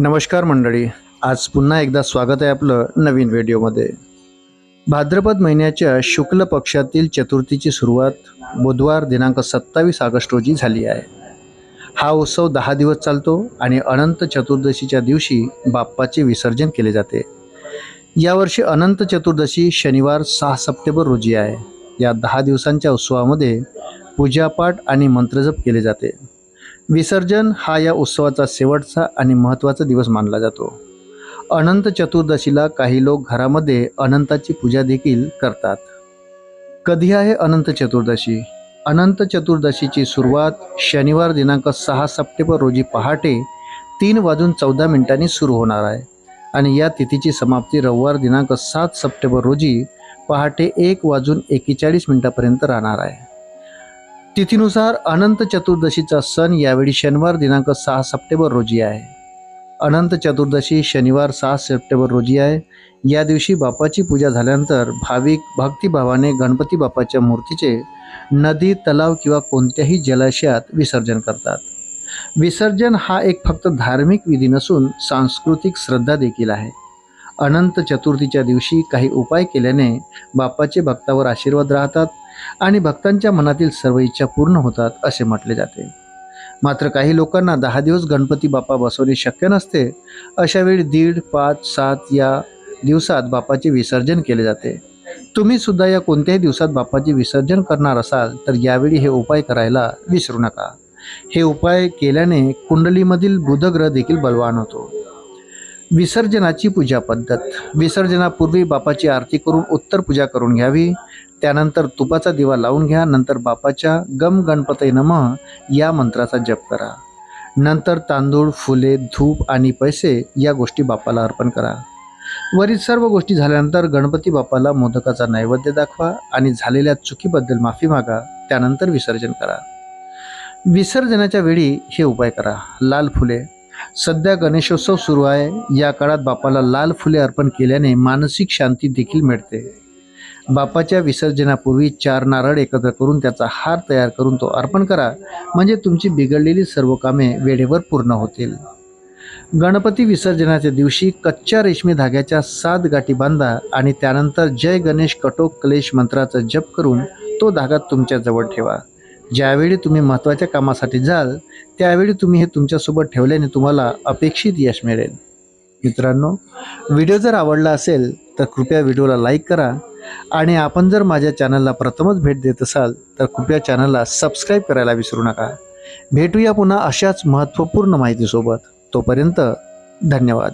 नमस्कार मंडळी आज पुन्हा एकदा स्वागत आहे आपलं नवीन व्हिडिओमध्ये. भाद्रपद महिन्याच्या शुक्ल पक्षातील चतुर्थीची सुरुवात बुधवार दिनांक सत्तावीस ऑगस्ट रोजी झाली आहे. हा उत्सव दहा दिवस चालतो आणि अनंत चतुर्दशीच्या दिवशी बाप्पाचे विसर्जन केले जाते. यावर्षी अनंत चतुर्दशी शनिवार सहा सप्टेंबर रोजी आहे. या दहा दिवसांच्या उत्सवामध्ये पूजापाठ आणि मंत्रजप केले जाते. विसर्जन हा या उत्सवाचा शेवटचा आणि महत्त्वाचा दिवस मानला जातो. अनंत चतुर्दशीला काही लोक घरामध्ये अनंताची पूजा देखील करतात. कधी आहे अनंत चतुर्दशी? अनंत चतुर्दशीची सुरुवात शनिवार दिनांक सहा सप्टेंबर रोजी पहाटे तीन वाजून चौदा मिनिटांनी सुरू होणार आहे आणि या तिथीची समाप्ती रविवार दिनांक सात सप्टेंबर रोजी पहाटे एक वाजून एकेचाळीस मिनिटापर्यंत राहणार आहे. तिथीनुसार अनंत चतुर्दशीचा सण यावेळी शनिवार दिनांक सहा सप्टेंबर रोजी आहे. अनंत चतुर्दशी शनिवार सहा सप्टेंबर रोजी आहे. या दिवशी बापाची पूजा झाल्यानंतर भाविक भक्तिभावाने गणपती बाप्पाच्या मूर्तीचे नदी तलाव किंवा कोणत्याही जलाशयात विसर्जन करतात. विसर्जन हा एक फक्त धार्मिक विधी नसून सांस्कृतिक श्रद्धा देखील आहे. अनंत चतुर्थीच्या दिवशी काही उपाय केल्याने बाप्पाचे भक्तावर आशीर्वाद राहतात. आणि भक्तांच्या मनातील सर्व इच्छा पूर्ण होतात असे म्हटले जाते. मात्र काही लोकांना दहा दिवस गणपती बाप्पा बसवणे शक्य नसते. अशा वेळी दीड पाच सात या दिवसात बाप्पाचे विसर्जन केले जाते. तुम्ही सुद्धा या कोणत्याही दिवसात बाप्पाचे विसर्जन करणार असाल तर यावेळी हे उपाय करायला विसरू नका. हे उपाय केल्याने कुंडलीमधील बुधग्रह देखील बलवान होतो. विसर्जनाची पूजा पद्धत. विसर्जनापूर्वी बापाची आरती करून उत्तर पूजा करून घ्यावी. त्यानंतर तुपाचा दिवा लावून घ्या नंतर बापाच्या गम गणपती नम या मंत्राचा जप करा. नंतर तांदूळ फुले धूप आणि पैसे या गोष्टी बापाला अर्पण करा. वरील सर्व गोष्टी झाल्यानंतर गणपती बाप्पाला मोदकाचा नैवेद्य दाखवा आणि झालेल्या चुकीबद्दल माफी मागा त्यानंतर विसर्जन करा. विसर्जनाच्या वेळी हे उपाय करा. लाल फुले. सध्या गणेशोत्सव सुरू आहे. या काळात बापाला लाल फुले अर्पण केल्याने मानसिक शांती देखील मिळते. बापाच्या विसर्जनापूर्वी चार नारळ एकत्र करून त्याचा हार तयार करून तो अर्पण करा. म्हणजे तुमची बिघडलेली सर्व कामे वेळेवर पूर्ण होतील. गणपती विसर्जनाच्या दिवशी कच्च्या रेशमी धाग्याच्या सात गाठी बांधा आणि त्यानंतर जय गणेश कटोक क्लेश मंत्राचा जप करून तो धागा तुमच्या जवळ ठेवा. ज्यावेळी तुम्ही महत्त्वाच्या कामासाठी जाल त्यावेळी तुम्ही हे तुमच्यासोबत ठेवल्याने तुम्हाला अपेक्षित यश मिळेल. मित्रांनो व्हिडिओ जर आवडला असेल तर कृपया व्हिडिओला लाईक करा आणि आपण जर माझ्या चॅनलला प्रथमच भेट देत असाल तर कृपया चॅनलला सबस्क्राईब करायला विसरू नका. भेटूया पुन्हा अशाच महत्त्वपूर्ण माहितीसोबत. तोपर्यंत धन्यवाद.